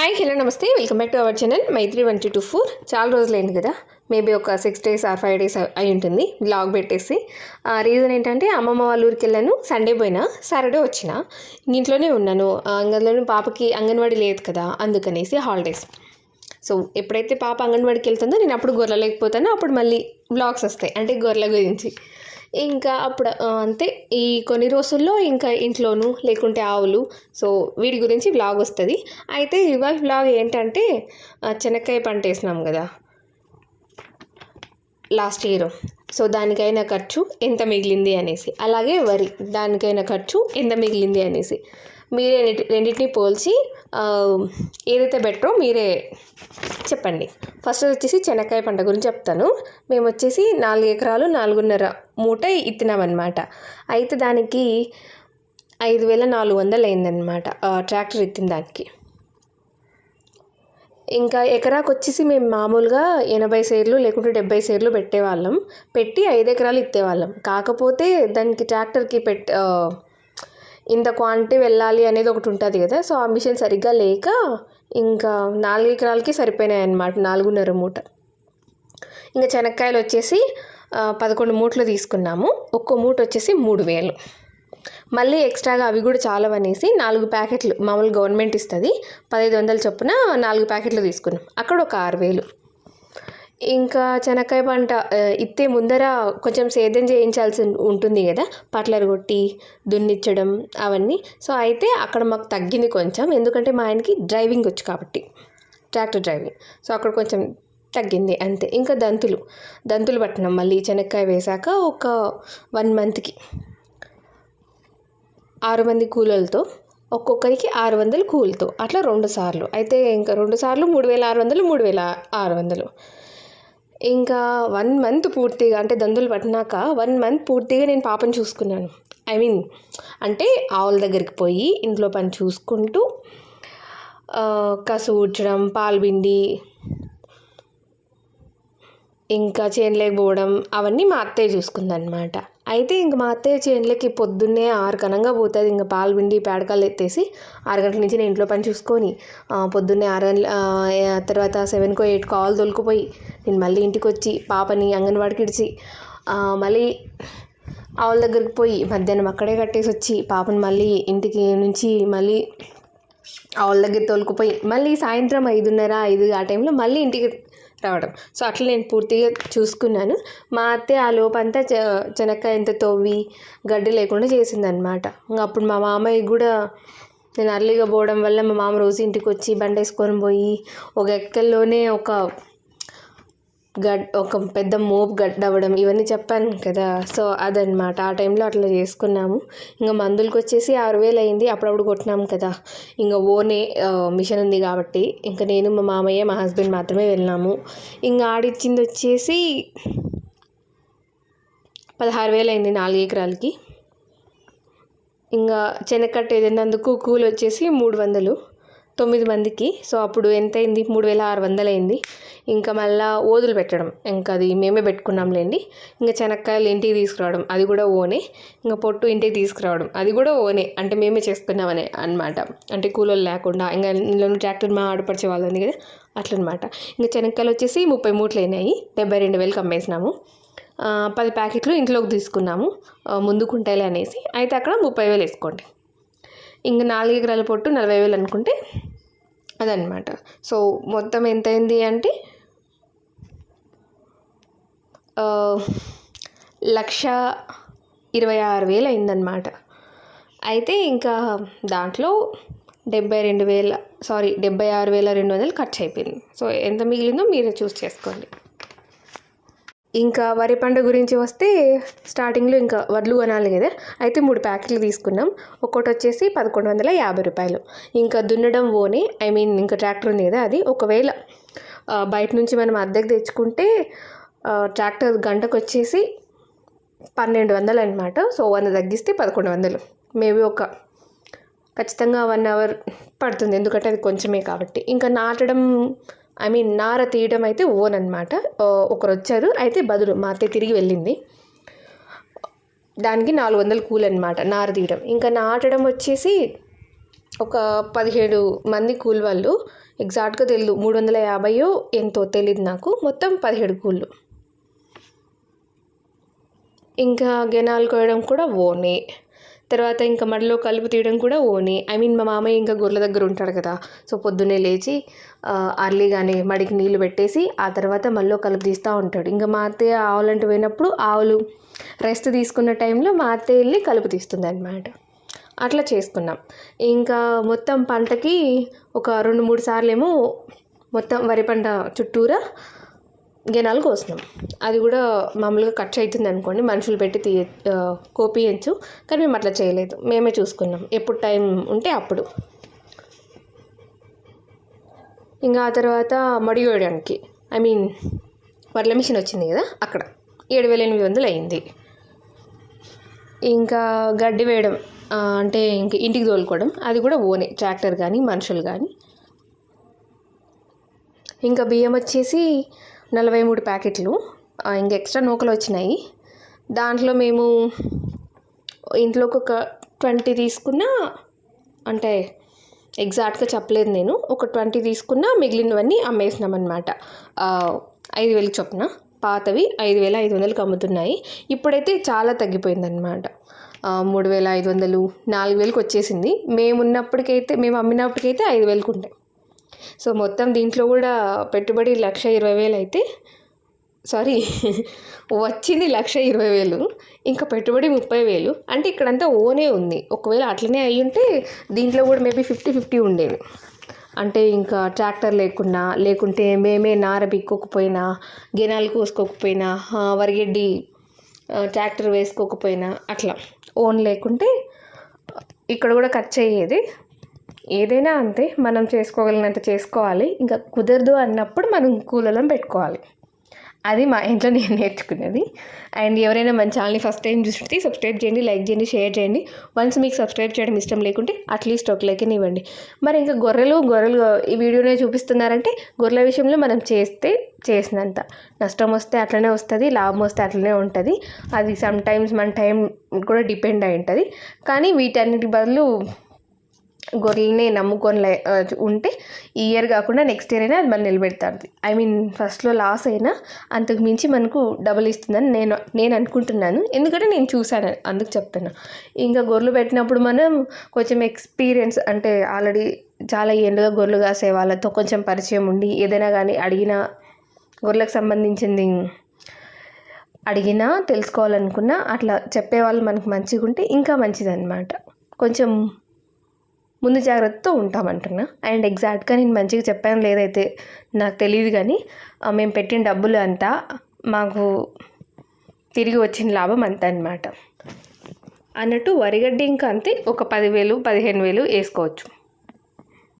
Hi hello నమస్తే. Welcome back to our channel Maithri one two four. చాలా రోజులైంది కదా. మేబీ ఒక six days or five days అయి ఉంటుంది. బ్లాగ్ పెట్టేసి. రీజన్ ఏంటంటే అమ్మమ్మ వాళ్ళ ఊరికి వెళ్ళాను. సండే పోయినా సాటర్డే వచ్చిన ఇంట్లోనే ఉన్నాను. ఆ, అందులోనూ పాపకి అంగన్వాడీ లేదు కదా అందుకనేసి హాలిడేస్. సో ఎప్పుడైతే పాప అంగన్వాడికి వెళ్తుందో నేను అప్పుడు గొర్రె లేకపోతానో అప్పుడు మళ్ళీ బ్లాగ్స్ వస్తాయి. అంటే గొర్రెల గురించి. ఇంకా అప్పుడు అంతే. ఈ కొన్ని రోజుల్లో ఇంకా ఇంట్లోనూ లేకుంటే ఆవులు. సో వీటి గురించి బ్లాగ్ వస్తుంది. అయితే ఇవాళ బ్లాగ్ ఏంటంటే చెనక్కాయ పంట వేసినాం కదా. Last year. సో దానికైన ఖర్చు ఎంత మిగిలింది అనేసి. అలాగే వరి దానికైన ఖర్చు ఎంత మిగిలింది అనేసి. మీరే రెండింటిని పోల్చి ఏదైతే బెటరో మీరే చెప్పండి. ఫస్ట్ వచ్చేసి చెనక్కాయ పంట గురించి చెప్తాను. మేము వచ్చేసి నాలుగు ఎకరాలు నాలుగున్నర మూట ఇత్తినామన్నమాట. అయితే దానికి ఐదు వేల నాలుగు వందలు అయిందనమాట ట్రాక్టర్ ఎత్తిన దానికి. ఇంకా ఎకరాకు వచ్చేసి మేము మామూలుగా ఎనభై సేర్లు లేకుంటే డెబ్బై సేర్లు పెట్టేవాళ్ళం. పెట్టి ఐదు ఎకరాలు ఇచ్చేవాళ్ళం కాకపోతే దానికి ట్రాక్టర్కి పెట్ ఇంత క్వాంటిటీ వెళ్ళాలి అనేది ఒకటి ఉంటుంది కదా సో ఆ మిషన్ సరిగ్గా లేక ఇంకా నాలుగు ఎకరాలకి సరిపోయినాయి అన్నమాట నాలుగున్నర మూట. ఇంకా శనక్కాయలు వచ్చేసి పదకొండు మూటలు తీసుకున్నాము ఒక్కో మూట వచ్చేసి మూడు వేలు. మళ్ళీ ఎక్స్ట్రాగా అవి కూడా చాలా అనేసి నాలుగు ప్యాకెట్లు మామూలు గవర్నమెంట్ ఇస్తుంది పదహైదు వందల చొప్పున నాలుగు ప్యాకెట్లు తీసుకున్నాం అక్కడ ఒక ఆరు వేలు. ఇంకా చెనక్కాయ పంట ఇత్తే ముందర కొంచెం సేద్యం చేయించాల్సి ఉంటుంది కదా? పట్లలు కొట్టి దున్నిచ్చడం అవన్నీ. సో అయితే అక్కడ మాకు తగ్గింది కొంచెం. ఎందుకంటే మా ఆయనకి డ్రైవింగ్ వచ్చు కాబట్టి. Tractor driving. సో అక్కడ కొంచెం తగ్గింది. అంతే. ఇంకా దంతులు. దంతులు పట్టినాం మళ్ళీ చెనక్కాయ వేశాక ఒక వన్ మంత్కి. ఆరు మంది కూలలతో ఒక్కొక్కరికి ఆరు వందలు కూలితో. అట్లా రెండు సార్లు. అయితే ఇంకా రెండు సార్లు మూడు వేల ఆరు వందలు మూడు వేల ఆరు వందలు. ఇంకా వన్ మంత్ పూర్తిగా అంటే దందులు పట్టినాక వన్ మంత్ పూర్తిగా నేను పాపను చూసుకున్నాను. ఐ మీన్ అంటే ఆవుల దగ్గరికి పోయి ఇంట్లో పని చూసుకుంటూ కసు ఊడ్చడం పాలు పిండి ఇంకా చేయలేకపోవడం పోవడం అవన్నీ మా అత్తయ్య చూసుకుందనమాట అయితే ఇంక మా అత్తయ్య చేనులకి పొద్దున్నే ఆరు కనంగా పోతుంది. ఇంకా పాలు పిండి పేడకాలు ఎత్తేసి ఆరు గంటల నుంచి నేను ఇంట్లో పని చూసుకొని పొద్దున్నే ఆరు గంటల తర్వాత సెవెన్కో ఎయిట్కో ఆలు తొలుకుపోయి నేను మళ్ళీ ఇంటికి వచ్చి పాపని అంగన్వాడికి ఇడిచి మళ్ళీ ఆవుల దగ్గరికి పోయి మధ్యాహ్నం అక్కడే కట్టేసి వచ్చి పాపని మళ్ళీ ఇంటికి నుంచి మళ్ళీ ఆవుల దగ్గర తోలుకుపోయి మళ్ళీ సాయంత్రం ఐదున్నర ఐదు ఆ టైంలో మళ్ళీ ఇంటికి రావడం. సో అట్లా నేను పూర్తిగా చూసుకున్నాను. మా అత్తే ఆ లోపంతా చ చెనక్కాయ ఎంత తవ్వి గడ్డి లేకుండా చేసిందనమాట అప్పుడు మా మామయ్య కూడా నేను అర్లీగా పోవడం వల్ల మా మామ రోజు ఇంటికి వచ్చి బండి వేసుకొని పోయి ఒక ఎక్కల్లోనే ఒక గడ్ ఒక పెద్ద మోపు గడ్డ అవ్వడం ఇవన్నీ చెప్పాను కదా. సో అదనమాట ఆ టైంలో అట్లా చేసుకున్నాము. ఇంకా మందులకు వచ్చేసి ఆరు వేలు అయింది. అప్పుడప్పుడు కొట్టినాము కదా. ఇంకా ఓనే మిషన్ ఉంది కాబట్టి ఇంకా నేను మా మామయ్య మా హస్బెండ్ మాత్రమే వెళ్ళినాము. ఇంకా ఆడిచ్చింది వచ్చేసి పదహారు వేలు అయింది నాలుగు ఎకరాలకి. ఇంకా చెనక్కట్టు ఏదైనందుకు కూలి వచ్చేసి మూడు వందలు. తొమ్మిది మందికి. సో అప్పుడు ఎంత అయింది మూడు వేల ఆరు వందలు అయింది ఇంకా మళ్ళా ఓదులు పెట్టడం. ఇంకా అది మేమే పెట్టుకున్నాంలేండి. ఇంకా శనక్కాయలు ఇంటికి తీసుకురావడం. అది కూడా ఓనే. ఇంకా పొట్టు ఇంటికి తీసుకురావడం. అది కూడా ఓనే. అంటే మేమే చేసుకున్నామని అనమాట అంటే కూలోళ్ళు లేకుండా. ఇంకా ఇందులో ట్రాక్టర్ మా ఆడపడిచే వాళ్ళు ఉంది కదా? అట్లనమాట. ఇంకా శనక్కాయలు వచ్చేసి ముప్పై మూట్లు అయినాయి డెబ్బై రెండు వేలకు అమ్మేసినాము పది ప్యాకెట్లు ఇంట్లోకి తీసుకున్నాము. ఆ, అనేసి. అయితే అక్కడ ముప్పై వేలు వేసుకోండి. ఇంకా నాలుగు ఎకరాల పొట్టు నలభై వేలు అనుకుంటే అదనమాట సో మొత్తం ఎంత అయింది అంటే లక్ష ఇరవై ఆరు వేలు అయిందనమాట అయితే ఇంకా దాంట్లో డెబ్బై రెండు వేల సారీ డెబ్బై ఆరు వేల రెండు వందలు ఖర్చు అయిపోయింది. సో ఎంత మిగిలిందో మీరే చూస్ చేసుకోండి. ఇంకా వరి పంట గురించి వస్తే స్టార్టింగ్లో ఇంకా వడ్లు కొనాలి కదా. అయితే మూడు ప్యాకెట్లు తీసుకున్నాం. ఒక్కోటి వచ్చేసి పదకొండు వందల యాభై రూపాయలు. ఇంకా దున్నడం ఓనే ఐ మీన్ ఇంకా ట్రాక్టర్ ఉంది కదా అది. ఒకవేళ బయట నుంచి మనం అద్దెకు తెచ్చుకుంటే ట్రాక్టర్ గంటకు వచ్చేసి పన్నెండు వందలు అనమాట సో వంద తగ్గిస్తే పదకొండు వందలు. మేబీ ఒక ఖచ్చితంగా వన్ అవర్ పడుతుంది. ఎందుకంటే అది కొంచెమే కాబట్టి. ఇంకా నాటడం ఐ మీన్ నార తీయడం అయితే ఓన్ అనమాట ఒకరు వచ్చారు అయితే బదులు మా అత్తయ్య తిరిగి వెళ్ళింది. దానికి నాలుగు వందలు కూల్ అనమాట నార తీయడం ఇంకా నాటడం వచ్చేసి ఒక పదిహేడు మంది కూలి వాళ్ళు. ఎగ్జాక్ట్గా తెలియదు మూడు వందల యాభైయో ఎంతో తెలియదు నాకు. మొత్తం పదిహేడు కూళ్ళు. ఇంకా గెనాలు కోయడం కూడా ఓనే. తర్వాత ఇంకా మడిలో కలుపు తీయడం కూడా ఓనే. ఐ మీన్ మా మామయ్య ఇంకా గొర్రెల దగ్గర ఉంటాడు కదా. సో పొద్దున్నే లేచి అర్లీగానే మడికి నీళ్ళు పెట్టేసి ఆ తర్వాత మళ్ళీ కలుపు తీస్తూ ఉంటాడు. ఇంకా మా అత్తయ్య ఆవులంటూ పోయినప్పుడు ఆవులు రెస్ట్ తీసుకున్న టైంలో మా అత్తయ్య వెళ్ళి కలుపు తీస్తుంది అనమాట అట్లా చేసుకున్నాం. ఇంకా మొత్తం పంటకి ఒక రెండు మూడు సార్లు ఏమో మొత్తం వరి పంట చుట్టూరా గెనాలు కోసినాం అది కూడా మామూలుగా ఖర్చు అవుతుంది అనుకోండి మనుషులు పెట్టి తీయ కోపియచ్చు కానీ మేము అట్లా చేయలేదు. మేమే చూసుకున్నాం. ఎప్పుడు టైం ఉంటే అప్పుడు. ఇంకా ఆ తర్వాత మడి వేయడానికి ఐ మీన్ వడ్ల మిషన్ వచ్చింది కదా అక్కడ. ఏడు వేల ఎనిమిది వందలు అయింది. ఇంకా గడ్డి వేయడం అంటే ఇంక ఇంటికి తోలుకోవడం అది కూడా ఓనే. ట్రాక్టర్ కానీ మనుషులు కానీ ఇంకా బియ్యం వచ్చేసి నలభై మూడు ప్యాకెట్లు ఇంక ఎక్స్ట్రా నూకలు వచ్చినాయి. దాంట్లో మేము ఇంట్లోకి ఒక ట్వంటీ తీసుకున్నా అంటే ఎగ్జాక్ట్గా చెప్పలేదు నేను ఒక ట్వంటీ తీసుకున్నా మిగిలినవన్నీ అమ్మేసినాం అనమాట ఐదు వేలు చొప్పున. పాతవి ఐదు వేల ఐదు వందలకు అమ్ముతున్నాయి. ఇప్పుడైతే చాలా తగ్గిపోయిందన్నమాట. మూడు వేల ఐదు వందలు నాలుగు వేలకు వచ్చేసింది. మేము ఉన్నప్పటికైతే మేము అమ్మినప్పటికైతే ఐదు వేలకు ఉంటాయి సో మొత్తం దీంట్లో కూడా పెట్టుబడి లక్ష ఇరవై వేలు అయితే సారీ వచ్చింది లక్ష ఇరవై వేలు ఇంకా పెట్టుబడి ముప్పై వేలు. అంటే ఇక్కడంతా ఓనే ఉంది. ఒకవేళ అట్లనే అయ్యి ఉంటే దీంట్లో కూడా మేబీ ఫిఫ్టీ ఫిఫ్టీ ఉండేది అంటే ఇంకా ట్రాక్టర్ లేకున్నా లేకుంటే మేమే నార బిక్కోకపోయినా గెనాలు కోసుకోకపోయినా వరిగడ్డి ట్రాక్టర్ వేసుకోకపోయినా అట్లా. ఓన్ లేకుంటే ఇక్కడ కూడా ఖర్చు అయ్యేది ఏదైనా అంతే మనం చేసుకోగలిగినంత చేసుకోవాలి. ఇంకా కుదరదు అన్నప్పుడు మనం కూలలం పెట్టుకోవాలి. అది మా ఇంట్లో నేను నేర్చుకున్నది. అండ్ ఎవరైనా మన ఛానల్ని ఫస్ట్ టైం చూసి సబ్స్క్రైబ్ చేయండి లైక్ చేయండి షేర్ చేయండి. వన్స్ మీకు సబ్స్క్రైబ్ చేయడం ఇష్టం లేకుంటే అట్లీస్ట్ ఒక లైక్ ఇవ్వండి. మరి ఇంకా గొర్రెలు గొర్రెలు ఈ వీడియోనే చూపిస్తున్నారంటే గొర్రెల విషయంలో మనం చేస్తే చేసినంత. నష్టం వస్తే అట్లనే వస్తుంది లాభం వస్తే అట్లనే ఉంటుంది. అది సమ్ టైమ్స్ మన టైం కూడా డిపెండ్ అయి ఉంటుంది. కానీ వీటన్నిటి బదులు గొర్రెల్ని నమ్ముకొని ఉంటే ఈ ఇయర్ కాకుండా నెక్స్ట్ ఇయర్ అయినా అది మనం నిలబెడతాది ఐ మీన్ ఫస్ట్లో లాస్ అయినా అంతకు మించి మనకు డబుల్ ఇస్తుందని నేను నేను అనుకుంటున్నాను. ఎందుకంటే నేను చూశాను అందుకు చెప్తున్నా. ఇంకా గొర్రెలు పెట్టినప్పుడు మనం కొంచెం ఎక్స్పీరియన్స్ అంటే ఆల్రెడీ చాలా ఏళ్ళుగా గొర్రెలు కాసే వాళ్ళతో కొంచెం పరిచయం ఉండి ఏదైనా కానీ అడిగిన గొర్రెలకు సంబంధించింది అడిగినా తెలుసుకోవాలనుకున్నా అట్లా చెప్పేవాళ్ళు మనకు మంచిగా ఉంటే ఇంకా మంచిదన్నమాట. కొంచెం ముందు జాగ్రత్తతో ఉంటామంటున్నా. అండ్ ఎగ్జాక్ట్గా నేను మంచిగా చెప్పాను లేదైతే నాకు తెలియదు కానీ మేము పెట్టిన డబ్బులు అంతా మాకు తిరిగి వచ్చిన లాభం అంత అనమాట అన్నట్టు వరిగడ్డి ఇంకా అంతే ఒక పదివేలు పదిహేను వేలు వేసుకోవచ్చు.